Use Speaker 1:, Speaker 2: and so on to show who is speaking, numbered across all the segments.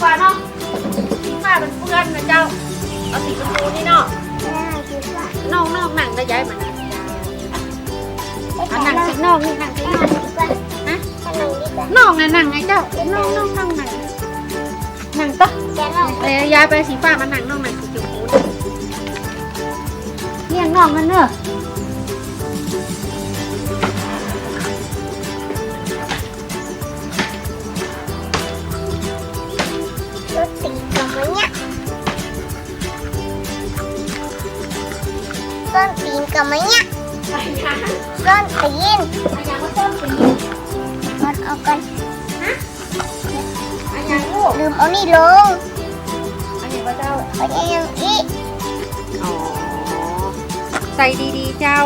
Speaker 1: กว่าเนาะผ้ามันเปื้อนนะเจ้า เอาสีชมพูนี่เนาะ
Speaker 2: น่
Speaker 1: องน้องหนังได้ย้ายมันเอาหนัง
Speaker 2: น้อง
Speaker 1: สีน้องนี่หนังสีนอ
Speaker 2: กว่า
Speaker 1: ฮะ
Speaker 2: ถ่ายน้องดีก
Speaker 1: น้องน่ะหนังไงเจ้าน้องน้องน้องหนังหนังต่อเอ้ยยายไปสีฟ้ามันหนังน้องหนังสีชมพูเลี้ยงนองมันเนอะ
Speaker 2: มเนี่ยก้อนตีนก้
Speaker 1: อน
Speaker 2: เอากัน
Speaker 1: ลื
Speaker 2: มเอานี่ลง
Speaker 1: อันนี้
Speaker 2: ยังอี
Speaker 1: อ๋อใส่ดีๆเจ้า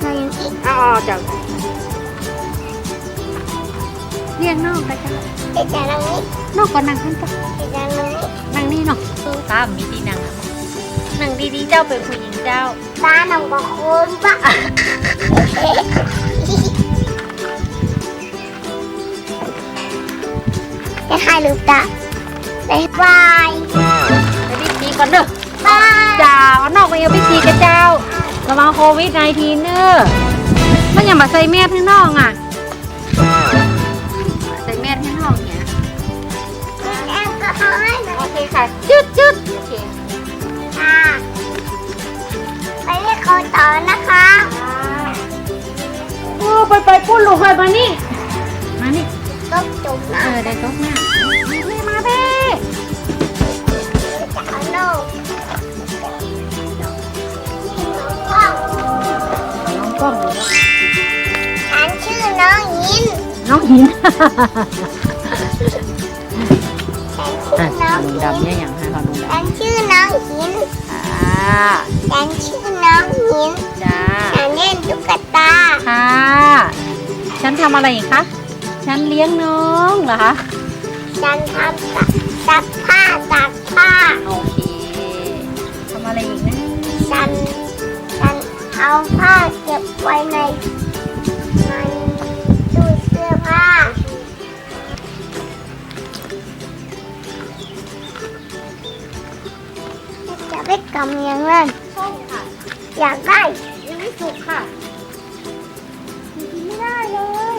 Speaker 2: ใส่ยังอี
Speaker 1: อ๋อเจ้าเรียงนอกไปจ้ะ
Speaker 2: เจ๊จ๋านั่งนี่
Speaker 1: นอกก็นั่งข้าง
Speaker 2: จ้ะเจ๊จ๋านั่งนี่
Speaker 1: นั่งนี่เนาะตามมีที่นั่งอะ นั่งดีๆเจ้าเป็นผู้หญิงเจ้า
Speaker 2: ตาหนังบอกคนปะจะถ่ายรูปตาบายบาย
Speaker 1: ไปพิธีก่อนเด้อบา
Speaker 2: ย
Speaker 1: จ้าเอานอกไปเอาพิธีกันเจ้าระวังโควิด -19 เนอะมันอย่ามาใส่แมสข้างนอกอะใส่แมสข้างนอกเนี่ย
Speaker 2: แอลกอฮอล์ให้หน่อย
Speaker 1: โอเคค่ะจุดจุดโอเค
Speaker 2: ค่ะ ไปเรียกเขาต่อนะคะ
Speaker 1: โอ้ไปไปปุ้นลูกเคยมานี่ มานี่
Speaker 2: ต้องจุ่ม
Speaker 1: เอ
Speaker 2: นะ
Speaker 1: อได้โต๊ะหน้ามาเพ่มาเพ่
Speaker 2: จะเอาโน่
Speaker 1: น้องกล้องอยู่แล้ว
Speaker 2: ฉันชื่อน้องยิน
Speaker 1: น้องหิน
Speaker 2: ฉันชื่อน้อง
Speaker 1: ลุง
Speaker 2: ยิน
Speaker 1: ดำเนี่ยอย่าง ให้เราลุงด
Speaker 2: ฉันชื่อน้องหินำ
Speaker 1: อ่า
Speaker 2: ฉันชื่อน้องหิน
Speaker 1: จ้า
Speaker 2: ฉันเล่นตุ๊กตา
Speaker 1: ค่ะฉันทำอะไรอีกคะฉันเลี้ยงน้องเหรอคะ
Speaker 2: ฉันทำตักตักผ้าตักผ้า
Speaker 1: โอเคทำอะไรอีกนะ
Speaker 2: ฉันฉันเอาผ้าเก็บไว้ในใน อยากได้
Speaker 1: ยังไม่สุกค่ะ
Speaker 2: กินไม่ได้เลย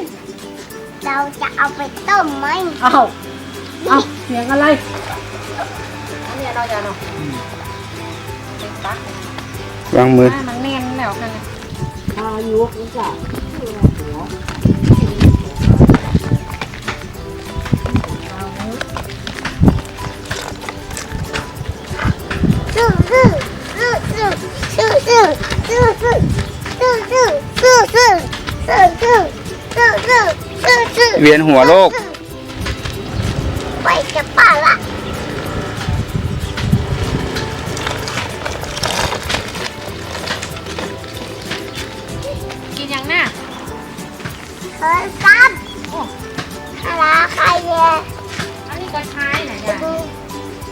Speaker 2: เราจะเอาไปต้มไหม
Speaker 1: เอาเอาเสียงอะไรอันนี้เราจะเนาะเป็นปัก
Speaker 3: วางมือ
Speaker 1: มันแน่นแล้วค่ะ
Speaker 3: อายุนี่จ้ะ เวียนหัวโลก
Speaker 2: ไปจะป่าละ
Speaker 1: กินยังหน้า
Speaker 2: เฮ้ยซับฮาราใครเนี่ย
Speaker 1: อันนี้ก็ใช้ไหนเนี่ย
Speaker 2: ดู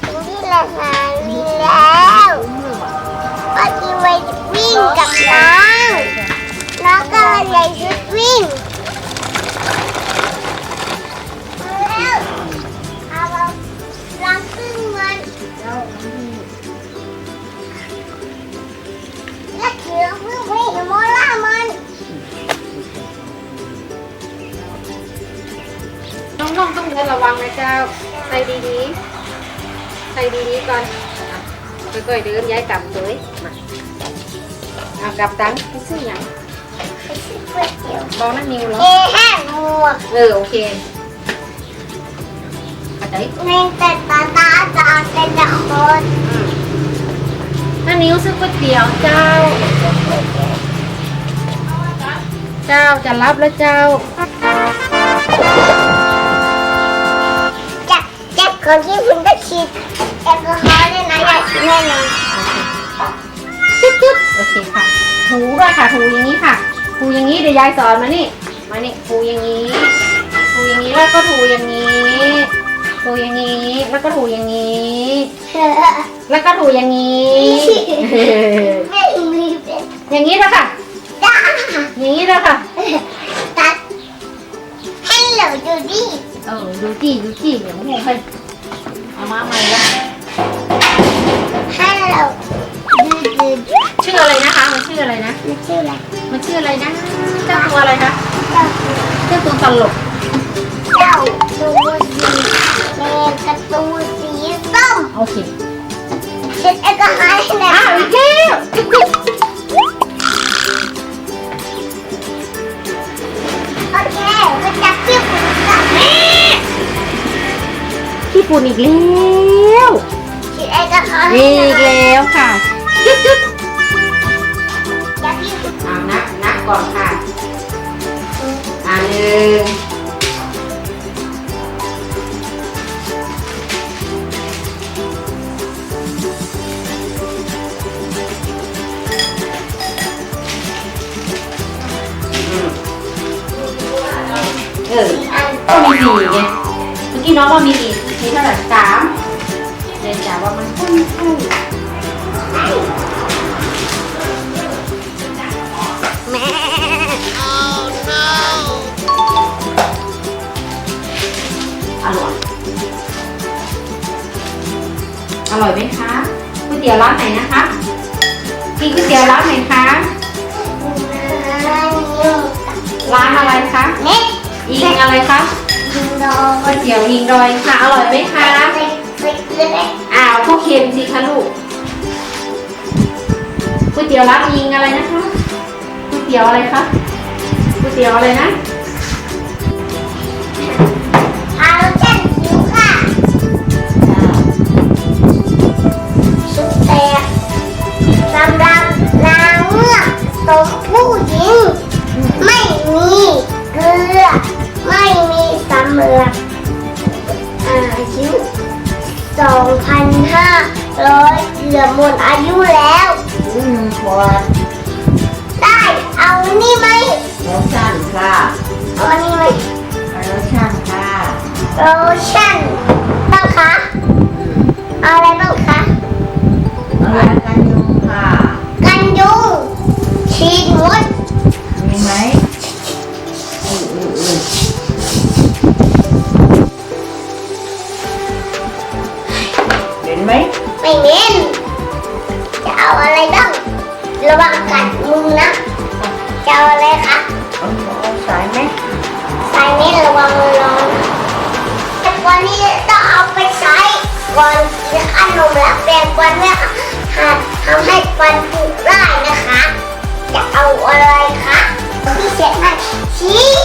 Speaker 2: ดูที่ละหามีแล้วก็ที่ไว้วิ่งกับน้องน้องก็เลยใส่ชุดวิ่ง น้
Speaker 1: องๆต้องเดินระวังนะเจ้า ใส่ดีๆ ใส่ดีๆก่อนค่อยๆเดินย้ายกลับเลยมาเอากลับตังไปซื้อหยัง
Speaker 2: ไปซื้อก๋วยเตี๋ยว
Speaker 1: บอกนั่นนิวเหรอ
Speaker 2: เอห้งหมว
Speaker 1: เออโอเคเข้าใจ
Speaker 2: ในแต่ตาตาตาแต่ละคน
Speaker 1: นั่นนิวซื้อก๋วยเตี๋ยวเจ้า เจ้าจะรับแล้วเจ้า
Speaker 2: กคนที่คุณก็ฉีดแอลกอฮอล์ด้วยนะอย่าฉีดแน่นอน
Speaker 1: จุ๊บจุ๊บโอเคค่ะถูด้วยค่ะถูอย่างนี้ค่ะถูอย่างนี้เดี๋ยวยายสอนมานี่ มานี่ถูอย่างนี้ถูอย่างนี้แล้วก็ถูอย่างนี้ถูอย่างนี้แล้วก็ถูอย่างนี้ แล้วก็ถูอย่างนี้
Speaker 2: ไม่มีเป็น
Speaker 1: อย่างนี้แล้วค่ะ
Speaker 2: จ้า
Speaker 1: อย่างนี้แล้วค่ะ
Speaker 2: ตัดให้เราดูดิ
Speaker 1: เออดูจี้ดูจี้อย่างนี้ให้เอามาใหม่ละ
Speaker 2: ฮัลโหลดืด
Speaker 1: ชื่ออะไรนะคะ มันชื่ออะไรนะ
Speaker 2: มันชื่ออะไร
Speaker 1: มันชื่ออะไรนะเจ้าตัวอะไรคะ
Speaker 2: เจ้า
Speaker 1: เจ้าตัวตลก
Speaker 2: เจ้าตัวสีแดงกับตัวสีส้ม
Speaker 1: โอเค
Speaker 2: เช็ดแอลกอฮอล์ให้หน่อย
Speaker 1: อ้าวอีกแล้วจุ๊บจุ๊บ
Speaker 2: โอเคมันจะเปรี้ยว ขี้
Speaker 1: ฝุ่นอีกแล้ว
Speaker 2: เช็ดแอลกอฮอล์ให้
Speaker 1: อี
Speaker 2: หน่
Speaker 1: ก
Speaker 2: อย
Speaker 1: แล้วค่ะจุ๊บจุ๊บ
Speaker 2: จะเปรี้ยวขุ่น
Speaker 1: อ่านับนับก่อนค่ะอ่าหนึ่งเออ
Speaker 2: อัน
Speaker 1: ก็มีสี่ไงเมื่อกี้น้องว่ามีอีก มีเท่าไหร่สามเดี๋ยวจ๋าว่ามันคุ้นคุ้น
Speaker 2: แม่
Speaker 1: อร่อย อร่อยไหมคะก๋วยเตี๋ยวร้านไหนนะคะกินก๋วยเตี๋ยวร้านไหนคะ ร้านอะไรคะ
Speaker 2: เน็ต
Speaker 1: อิงอะไรคะ
Speaker 2: ยิงดอง
Speaker 1: ก๋วยเตี๋ยวหิงดอยค่ะ อร่อยไหมคะ
Speaker 2: ไปไปเกลือได้
Speaker 1: อ้าวก็เค็มสิคะลูกก๋วยเตี๋ยวรับยิงอะไรนะคะก๋วยเตี๋ยวอะไรคะก๋วยเตี๋ยวอะไรนะ
Speaker 2: นี่ไหม
Speaker 1: โลชั่นค่ะ
Speaker 2: เอาอันนี้ไหม
Speaker 1: โลชั่นค่ะ
Speaker 2: โลชั่นต้องคะเอาอะไรบ้างคะ
Speaker 1: อะไรกันยุงค่ะ
Speaker 2: กันยุงฉีดมด คะ
Speaker 1: สายไหม
Speaker 2: สายนี้ระวังร้อนแต่วันนี้ต้องเอาไปใช้ก่อนกินขนมและแปรงฟันเนี่ยค่ะทำให้ฟันผุได้นะคะ จะเอาอะไรคะพี่เสร็จไหมชี้